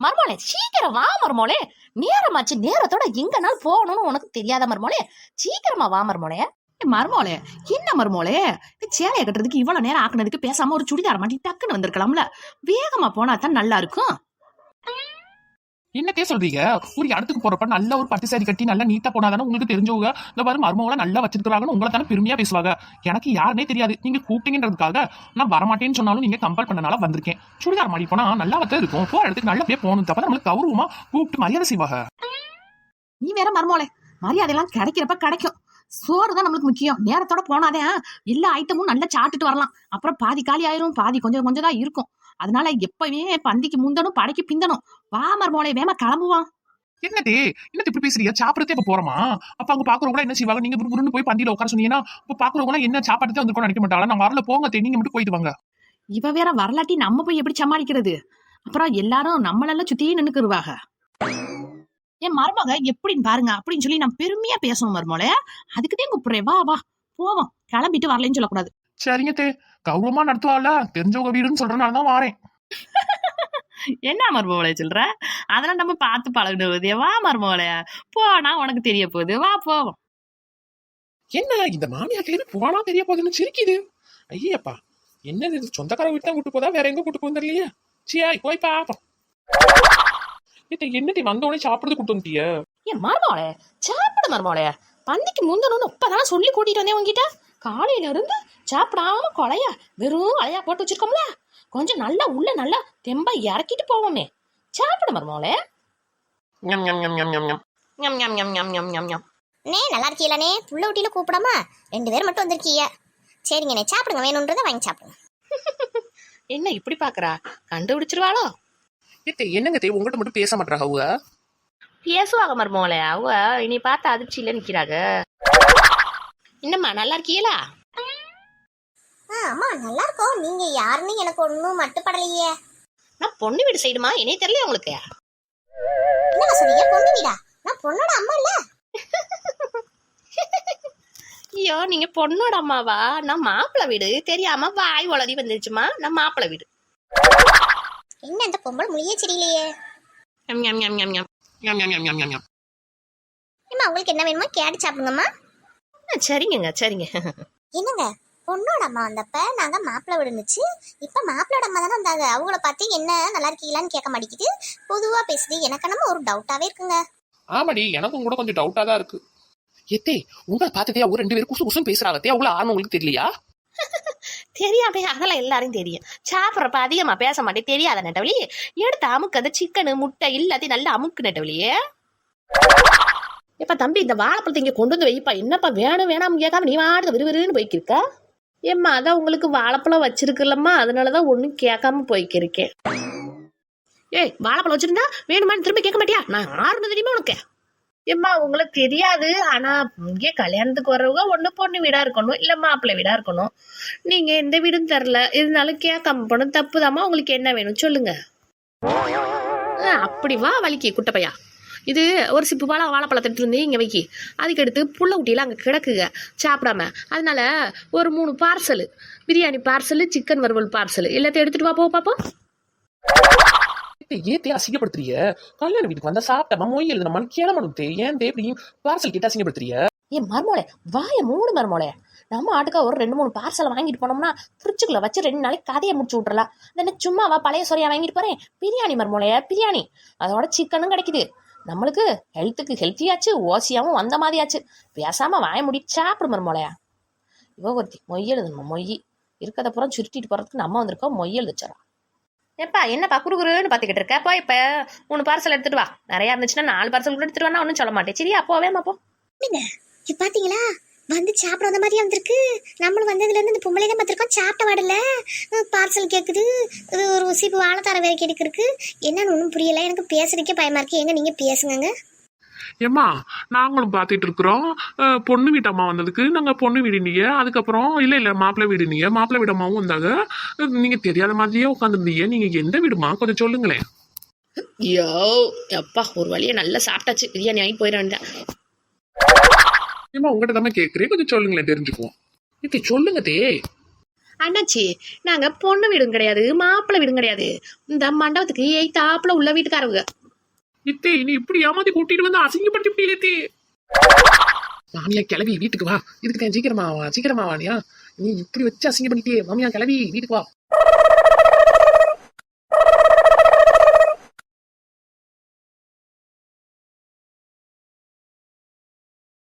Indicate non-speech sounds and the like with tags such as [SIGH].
மர்மோளே சீக்கிரம் வா மர்மோளே. நேரமாச்சு நேரத்தோட எங்கனாலும் போகணும்னு உனக்கு தெரியாத மர்மோளே? சீக்கிரமா வா மர்மோளே. மர்மோளே என்ன மர்மோளே? சேலையை கட்டுறதுக்கு இவ்வளவு நேரம் ஆக்குனதுக்கு பேசாம ஒரு சுடிதார் மாட்டி டக்குன்னு வந்திருக்கலாம்ல. வேகமா போனா தான் நல்லா இருக்கும். என்னத்தே சொல்றீங்க? ஒரு இடத்துக்கு போறப்ப நல்ல ஒரு பட்டு சாரி கட்டி நல்லா நீட்டா போனாதானே உங்களுக்கு தெரிஞ்சவங்க? இந்த மாதிரி மருமகளை நல்லா வச்சிருக்காங்கன்னு உங்களை தானே பெருமையா பேசுவாங்க. எனக்கு யாருனே தெரியாது. நீங்க கூப்பிட்டீங்கன்றதுக்காக நான் வரமாட்டேன்னு சொன்னாலும் நீங்க கம்பல் பண்ணனால வந்திருக்கேன். சுடிதார் மாடி போனா நல்லா வத்த இருக்கும். போற இடத்துக்கு நல்லபடியா போகணும். தப்ப நம்மளுக்கு கௌரவமா கூப்பிட்டு மரியாதை செய்வாங்க. நீ வேற மருமோளே மரியாதையெல்லாம் கிடைக்கிறப்ப கிடைக்கும். சோறு தான் நம்மளுக்கு முக்கியம். நேரத்தோட போனாதே எல்லா ஐட்டமும் நல்லா சாப்பிட்டுட்டு வரலாம். அப்புறம் பாதி காலி ஆயிரும் பாதி கொஞ்சம் கொஞ்சம் தான் இருக்கும். அதனால எப்பவே பந்திக்கு முந்தணும் படைக்கு பிந்தணும் வா மருமோளே வேமா கிளம்புவான் என்னதே என்னது இப்படி பேசுறீங்க சாப்பிடறதே இப்ப போறோமா? அப்ப அங்க பாக்குறவங்க என்ன செய்வாங்க? நீங்க புருன்னு போய் பந்தியில உட்கார சொன்னீங்கன்னா இப்ப பாக்குறவங்க என்ன சாப்பாடு வந்து நினைக்க மாட்டாங்களா? நான் வரல போங்க தே, நீங்க மட்டும் போயிட்டு வாங்க. இவ வேற வரலாட்டி நம்ம போய் எப்படி சமாளிக்கிறது? அப்புறம் எல்லாரும் நம்மளெல்லாம் சுத்தி நின்னுக்குருவாங்க. என் மருமக எப்படின்னு பாருங்க அப்படின்னு சொல்லி நான் பெருமையா பேசணும் மருமோளே அதுக்குதான் கூப்பிடுறேன் வா வா போவோம். கிளம்பிட்டு வரலன்னு சொல்லக்கூடாது. சரிங்க தே கௌரவமா நடத்துவாள்ல? தெரிஞ்சவங்க வீடுன்னு சொல்றதுனால தான் வாரேன். என்ன மருமோளே சொல்ற? அதெல்லாம் நம்ம பார்த்து பழகிடுவது வா மருமோளே போனா உனக்கு தெரிய போகுது. வா போவோம். என்ன இந்த மாமியாட்டிலே போனா தெரிய போகுதுன்னு சிரிக்குது. ஐயப்பா என்னது சொந்தக்கார வீட்டு தான் கூட்டு போதா? வேற எங்க கூட்டு போகுது இல்லையா சியா போய் பாப்போம். இது என்னடி வந்த உடனே சாப்பிடுறது கூட்டு வந்துட்டிய? ஏன் மருமோளே சாப்பிடு மருமோளே பந்திக்கு முந்தணும்னு இப்பதான் சொல்லி கூட்டிட்டு வந்தேன் உங்ககிட்ட காலையில இருந்து சாப்பிடாம கொலையா வெறும் அலையா போட்டு வச்சிருக்கோம்ல. கொஞ்சம் நல்லா உள்ள நல்லா தெம்பா இறக்கிட்டு போவோமே. சாப்பிடு மருமோளே ஞம் ஞம் ஞம் ஞம் ஞம் ஞம். ஞம் ஞம் ஞம் ஞம் ஞம் ஞம் ஞம். நே நல்லா இருக்கீங்களே புள்ள ஊட்டியில கூப்பிடாம ரெண்டு பேர் மட்டும் வந்திருக்கீங்க சரிங்கண்ணே சாப்பிடுங்க. வேணுன்றதை வாங்கி சாப்பிடுங்க. [LAUGHS] என்ன இப்படி பாக்குறா? கண்டுபிடிச்சிருவாளோ? ஏத்தே என்னங்க தே உங்கள்கிட்ட மட்டும் பேச மாட்டாங்க அவங்க பேசுவாங்க மருமோளே அவ இனி பார்த்து அதிர்ச்சியில நிக்கிறாங்க. என்னம்மா நல்லா இருக்கீங்களா? ஆ அம்மா நல்லா இருக்கோம். நீங்க யாருன்னு எனக்கு ஒன்றும் மட்டுப்படலையே. நான் பொண்ணு வீடு சைடுமா என்னைய தெரியல உங்களுக்கு? என்ன சொன்னீங்க பொண்ணு வீடா? நான் பொண்ணோட அம்மா இல்ல. ஐயோ நீங்க பொண்ணோட அம்மாவா? நான் மாப்பிள்ளை வீடு. தெரியாம வாய் உளறி வந்துருச்சுமா நான் மாப்பிள்ளை வீடு. என்ன அந்த பொம்பளை முழிய சரியில்லையே? அம்மா உங்களுக்கு என்ன வேணுமோ கேட்டு சாப்பிடுங்கம்மா. சரிங்கங்க சரிங்க என்னங்க பொண்ணோட அம்மா வந்தப்ப நாங்க மாப்பிள்ளை விடுனுச்சு இப்ப மாப்பிளோட அம்மா தானே வந்தாங்க. அவங்கள பார்த்து என்ன நல்லா இருக்கீங்களான்னு கேட்க மாட்டேங்குது. பொதுவா பேசுது. எனக்கு நம்ம ஒரு டவுட்டாவே இருக்குங்க. ஆமாடி எனக்கும் கூட கொஞ்சம் டவுட்டா தான் இருக்கு. எத்தே உங்களை பார்த்ததே அவங்க ரெண்டு பேரும் குசு குசுன்னு பேசுறாங்க. அவங்கள ஆரம்பம் உங்களுக்கு தெரியலையா? [LAUGHS] தெரியாம அதெல்லாம் எல்லாரும் தெரியும். சாப்பிட்றப்ப அதிகமா பேச மாட்டேன். தெரியாத நெட்டவழி. எடுத்து அமுக்கு அந்த சிக்கனு முட்டை எல்லாத்தையும் நல்லா அமுக்கு நெட்டவழியே எப்ப தம்பி இந்த வாழைப்பழத்தை இங்க கொண்டு வந்து வைப்பா. என்னப்பா வேணும் வேணாம் கேட்காம நீ வாடுறது விறுவிறுன்னு போய்க்கிருக்க? ஏம்மா அதான் உங்களுக்கு வாழைப்பழம் வச்சிருக்கலம்மா. அதனாலதான் ஒன்றும் கேட்காம போய்க்கிருக்கேன். ஏய் வாழைப்பழம் வச்சிருந்தா வேணுமான்னு திரும்ப கேட்க மாட்டியா? நான் ஆறுனது தெரியுமா உனக்கு? ஏம்மா உங்களுக்கு தெரியாது. ஆனா இங்கே கல்யாணத்துக்கு வர்றவங்க ஒண்ணு பொண்ணு வீடா இருக்கணும் இல்ல மாப்பிள்ளை வீடா இருக்கணும். நீங்க எந்த வீடும் தரல. இருந்தாலும் கேட்காம போன தப்புதாம்மா உங்களுக்கு என்ன வேணும் சொல்லுங்க. அப்படி வா வலிக்கு குட்டப்பையா. இது ஒரு சிப்பு வாழை வாழைப்பழத்தை எடுத்துட்டு வந்து இங்கே வைக்கி. அதுக்கு அடுத்து புள்ள குட்டியில் அங்கே கிடக்குங்க சாப்பிடாம. அதனால ஒரு மூணு பார்சலு பிரியாணி பார்சலு சிக்கன் வறுவல் பார்சல் எல்லாத்தையும் எடுத்துட்டு வா போ பாப்போம் ஏத்தே, ஏத்தே அசிங்கப்படுத்துறிய கல்யாண வீட்டுக்கு வந்தா சாப்பிட்டமா மொய் எழுதுனமான்னு கேளமணும் தே ஏன் தே இப்படி பார்சல் கேட்டு அசிங்கப்படுத்துறிய ஏன் மருமோளே வாய மூணு மருமோளே. நம்ம ஆட்டுக்கா ஒரு ரெண்டு மூணு பார்சலை வாங்கிட்டு போனோம்னா ஃப்ரிட்ஜுக்குள்ள வச்சு ரெண்டு நாளைக்கு கதையை முடிச்சு விட்றலாம் என்ன சும்மாவா பழைய சொரியா வாங்கிட்டு போறேன். பிரியாணி மருமோளைய பிரியாணி. அதோட சிக்கனும் கிடைக்குது. நம்மளுக்கு ஹெல்த்துக்கு ஹெல்த்தியாச்சு ஓசியாவும் வந்த மாதிரியாச்சு. பேசாம வாய முடி சாப்பிடு மருமோளையா இவ ஒருத்தி மொய் எழுதணுமா மொய். இருக்கிறத புறம் சுருட்டிட்டு போறதுக்கு நம்ம வந்திருக்கோம். மொய் எழுதிச்சறோம் ஏப்பா என்னப்பா குறுகுறுன்னு பார்த்துக்கிட்டு இருக்க? போய் இப்போ மூணு பார்சல் எடுத்துட்டு வா. நிறையா இருந்துச்சுன்னா நாலு பார்சல் கூட எடுத்துட்டு வா ஒன்றும் சொல்ல மாட்டேன். சரியா? போவே போ. இது பாத்தீங்களா? வந்து சாப்பிட வந்த வந்திருக்கு. நம்மளும் வந்ததுல இருந்து இந்த பொம்பளை தான் பார்த்துருக்கோம். சாப்பிட்ட வாடல. பார்சல் கேட்குது இது ஒரு சீப்பு வாழைத்தார வேற கேட்டுக்கு என்னன்னு ஒன்றும் புரியல. எனக்கு பேசுறதுக்கே பயமா இருக்கு. எங்க நீங்க பேசுங்க ஏம்மா நாங்களும் பார்த்துட்டு இருக்கிறோம். பொண்ணு வீட்டு அம்மா வந்ததுக்கு நாங்கள் பொண்ணு வீடு நீங்க அதுக்கப்புறம் இல்லை இல்லை மாப்பிள்ளை வீடு நீங்க மாப்பிள்ளை வீடு அம்மாவும் வந்தாங்க. அஹ், நீங்க தெரியாத மாதிரியே உட்காந்துருந்தீங்க நீங்க எந்த வீடுமா கொஞ்சம் சொல்லுங்களேன். ஐயோ அப்பா ஒரு வழியை நல்லா சாப்பிட்டாச்சு. பிரியாணி வாங்கி போயிட வேண்டியதான் ஏம்மா உங்கள்கிட்ட தான் கேட்குறேன் கொஞ்சம் சொல்லுங்களேன் தெரிஞ்சுக்குவோம். இது சொல்லுங்க தே. அண்ணாச்சி நாங்க பொண்ணு வீடும் கிடையாது மாப்பிள்ளை வீடும் கிடையாது. இந்த மண்டபத்துக்கு எய்தாப்புல உள்ள வீட்டுக்காரவங்க. இத்தே நீ இப்படி ஏமாத்தி கூட்டிட்டு வந்து அசிங்கப்படுத்தி இப்படி தே மாமியா கிளவி வீட்டுக்கு வா. இதுக்கு தான் சீக்கிரமா வா சீக்கிரமா வாணியா நீ இப்படி வச்சு அசிங்க பண்ணிட்டே மாமியா கிளவி வீட்டுக்கு வா.